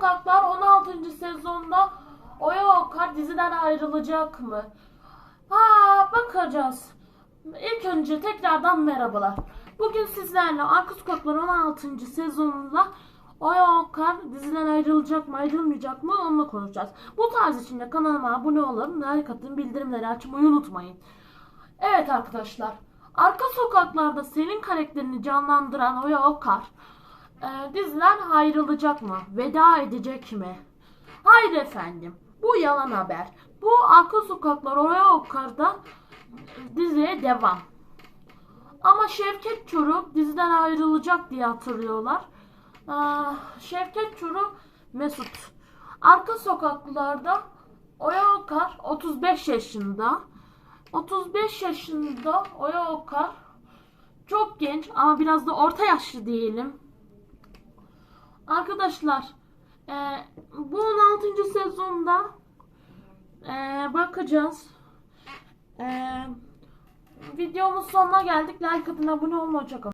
Sokaklar 16. sezonda Oya Okar diziden ayrılacak mı? Ha bakacağız. İlk önce tekrardan merhabalar. Bugün sizlerle Arka Sokaklar 16. sezonunda Oya Okar diziden ayrılacak mı ayrılmayacak mı onunla konuşacağız. Bu tarz için de kanalıma abone olun, like atın, bildirimleri açmayı unutmayın. Evet arkadaşlar. Arka sokaklarda Selin karakterini canlandıran Oya Okar e, diziden ayrılacak mı? Veda edecek mi? Hayır efendim. Bu yalan haber. Bu Arka Sokaklar Oya Okar'da diziye devam. Ama Şevket Çoruk diziden ayrılacak diye hatırlıyorlar. Aa, Şevket Çoruk Mesut. Arka sokaklarda Oya Okar 35 yaşında. 35 yaşında Oya Okar çok genç ama biraz da orta yaşlı diyelim. Arkadaşlar e, bu 16. sezonda e, bakacağız. E, videomuz sonuna geldik. Like atın abone olmayı hoşçakalın.